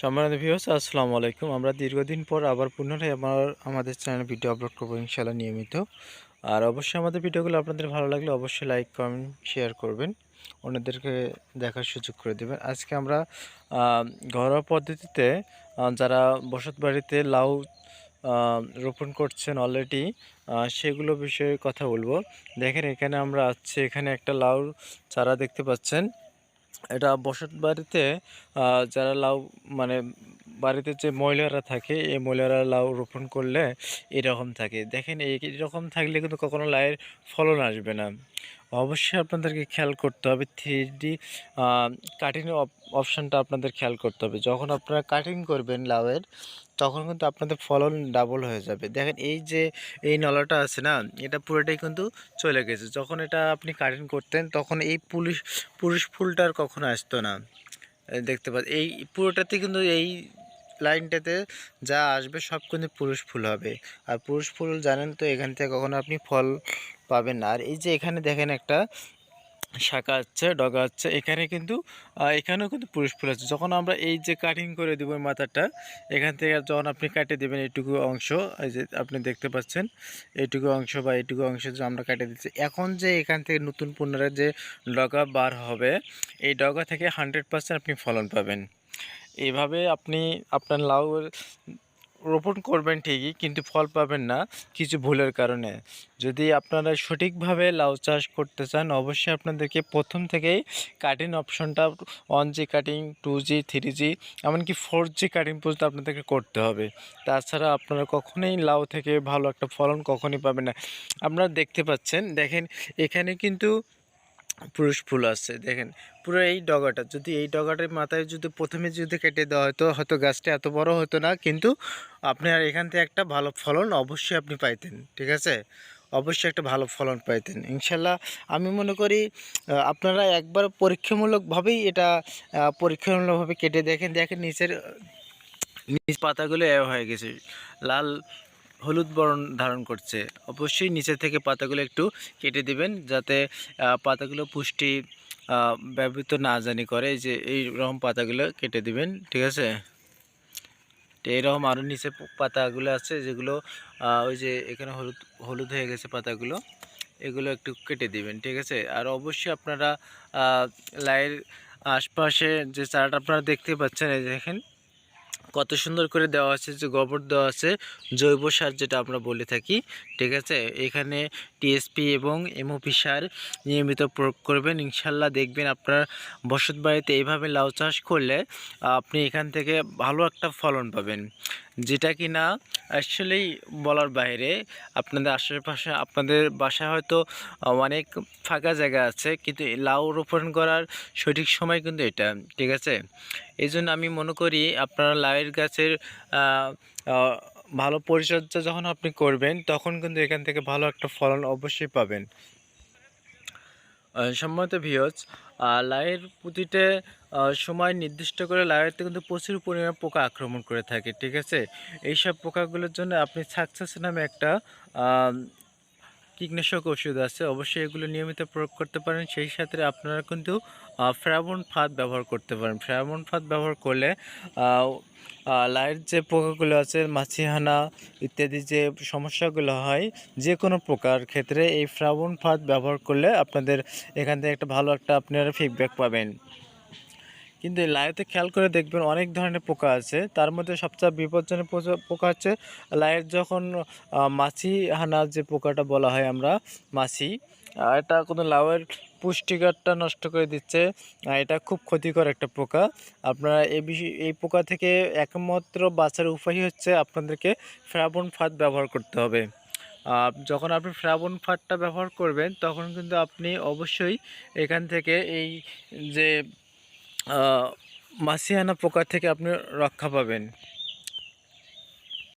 সম্মানিত ভিউস আসসালামু আলাইকুম। আমরা দীর্ঘদিন পর আবার পুনরায় আমার, আমাদের চ্যানেলে ভিডিও আপলোড করব ইনশাল্লাহ নিয়মিত। আর অবশ্যই আমাদের ভিডিওগুলো আপনাদের ভালো লাগলে অবশ্যই লাইক কমেন্ট শেয়ার করবেন। অন্যদেরকে দেখার সুযোগ করে দেবেন। আজকে আমরা ঘরোয়া পদ্ধতিতে যারা বসত বাড়িতে লাউ রোপণ করছেন অলরেডি সেগুলো বিষয়ে কথা বলব। দেখেন এখানে আমরা আছি, এখানে একটা লাউ চারা দেখতে পাচ্ছেন। এটা বসত বাড়িতে যারা লাউ মানে বাড়িতে যে মহিলারা থাকে, এই মহিলারা লাউ রোপণ করলে এরকম থাকে। দেখেন এই এরকম থাকলে কিন্তু কখনো লাউয়ের ফলন আসবে না। অবশ্যই আপনাদেরকে খেয়াল করতে হবে। থ্রি ডি কাটিং অপশানটা আপনাদের খেয়াল করতে হবে। যখন আপনারা কাটিং করবেন লাউয়ের, তখন কিন্তু আপনাদের ফলন ডাবল হয়ে যাবে। দেখেন এই যে, এই নলাটা আছে না, এটা পুরোটাই কিন্তু চলে গেছে। যখন এটা আপনি কাটিং করতেন, তখন এই পুলিশ, পুরুষ ফুলটা আর কখনো আসতো না। দেখতে পাচ্ছি এই পুরোটাতে কিন্তু এই লাইনটাতে যা আসবে সব কিন্তু পুরুষ ফুল হবে। আর পুরুষ ফুল জানেন তো, এখান থেকে কখনো আপনি ফল পাবেন আর এই যে এখানে দেখেন একটা শাখা আছে, ডগা আছে। এখানে কিন্তু এখানেও কিন্তু পুরুষ ফুল আছে। যখন আমরা এই যে কাটিং করে দেবো মাথাটা, এখান থেকে যখন আপনি কাটে দেবেন এইটুকু অংশ, এই যে আপনি দেখতে পাচ্ছেন, এইটুকু অংশ বা এইটুকু অংশ যে আমরা কাটে দিচ্ছি। এখন যে এখান থেকে নতুন পুনরায় যে ডগা বার হবে, এই ডগা থেকে হান্ড্রেড আপনি ফলন পাবেন। এইভাবে আপনি আপনার লাউ রোপণ করবেন ঠিকই, কিন্তু ফল পাবেন না কিছু ভুলের কারণে। যদি আপনারা সঠিকভাবে লাউ চাষ করতে চান, অবশ্যই আপনাদেরকে প্রথম থেকেই কাটিং অপশনটা one G cutting two G three G এমনকি ফোর জি কাটিং পর্যন্ত আপনাদেরকে করতে হবে। তাছাড়া আপনারা কখনোই লাউ থেকে ভালো একটা ফলন কখনই পাবেন না। আপনারা দেখতে পাচ্ছেন, দেখেন এখানে কিন্তু পুরুষ ফুল আছে, দেখেন। পুরো এই ডগাটা, যদি এই ডগাটার মাথায় যদি প্রথমে যদি কেটে দেওয়া হতো হয়তো গাছটা এত বড় হতো না, কিন্তু আপনার এখান থেকে একটা ভালো ফলন অবশ্যই আপনি পাইতেন, ঠিক আছে? অবশ্যই একটা ভালো ফলন পাইতেন। ইনশাল্লাহ আমি মনে করি আপনারা একবার পরীক্ষামূলকভাবেই এটা পরীক্ষামূলকভাবে কেটে দেখেন। দেখেন নিচের, নিচ পাতাগুলো এ হয়ে গেছে, লাল হলুদ বরণ ধারণ করছে। অবশ্যই নিচে থেকে পাতাগুলো একটু কেটে দিবেন যাতে পাতাগুলো পুষ্টি ব্যবহৃত না জানি করে যে এই রকম পাতাগুলো কেটে দিবেন, ঠিক আছে? তো এরকম আরও নিচে পাতাগুলো আছে যেগুলো ওই যে এখানে হলুদ হলুদ হয়ে গেছে পাতাগুলো, এগুলো একটু কেটে দিবেন, ঠিক আছে? আর অবশ্যই আপনারা লাইয়ের আশপাশে যে চারাটা আপনারা দেখতে পাচ্ছেন, এই দেখেন কত সুন্দর করে দেওয়া আছে, যে গোবর দেওয়া আছে, জৈব সার যেটা আমরা বলে থাকি, ঠিক আছে? এখানে টিএসপি এবং এমওপি সার নিয়মিত প্রয়োগ করবেন। ইনশাল্লাহ দেখবেন আপনার বসত বাড়িতে এইভাবে লাউ চাষ করলে, আপনি এখান থেকে ভালো একটা ফলন পাবেন। যেটা কি না আসলেই বলার বাইরে, আপনাদের আশেপাশে, আপনাদের বাসায় হয়তো অনেক ফাঁকা জায়গা আছে, কিন্তু লাউ রোপণ করার সঠিক সময় কিন্তু এটা, ঠিক আছে? এই জন্য আমি মনে করি আপনারা লাউয়ের গাছের ভালো পরিচর্যা যখন আপনি করবেন তখন কিন্তু এখান থেকে ভালো একটা ফলন অবশ্যই পাবেন। আহ, সম্মানিত ভিওজ লাউয়ের প্রতিটা সময় নির্দিষ্ট করে লাউয়েতে কিন্তু প্রচুর পরিমাণে পোকা আক্রমণ করে থাকে ঠিক আছে? এইসব পোকাগুলোর জন্য আপনি সাকসেস নামে একটা কীটনাশক ওষুধ আছে, অবশ্যই এগুলো নিয়মিত প্রয়োগ করতে পারেন। সেই সাথে আপনারা কিন্তু ফ্রাবন ফাঁদ ব্যবহার করতে পারেন। ফ্রাবন ফাঁদ ব্যবহার করলে লাইয়ের যে পোকাগুলো আছে, মাছিহানা ইত্যাদি যে সমস্যাগুলো হয় যে কোনো প্রকার ক্ষেত্রে এই ফ্রাবন ফাঁদ ব্যবহার করলে আপনাদের এখান থেকে একটা ভালো একটা আপনারা ফিডব্যাক পাবেন। কিন্তু এই লাইতে খেয়াল করে দেখবেন অনেক ধরনের পোকা আছে। তার মধ্যে সবচেয়ে বিপজ্জনক পোকা- হচ্ছে লাইয়ের যখন মাছি হানা যে পোকাটা বলা হয় আমরা, মাছি এটা কোনো লাউয়ের পুষ্টিকারটা নষ্ট করে দিচ্ছে এটা খুব ক্ষতিকর একটা পোকা। আপনারা এই বিষয় এই পোকা থেকে একমাত্র বাঁচার উপায় হচ্ছে আপনাদেরকে ফ্রাবন ফাঁদ ব্যবহার করতে হবে। যখন আপনি ফ্রাবন ফাঁদটা ব্যবহার করবেন, তখন কিন্তু আপনি অবশ্যই এখান থেকে এই যে আহ, মাছিহানা পোকা থেকে আপনি রক্ষা পাবেন।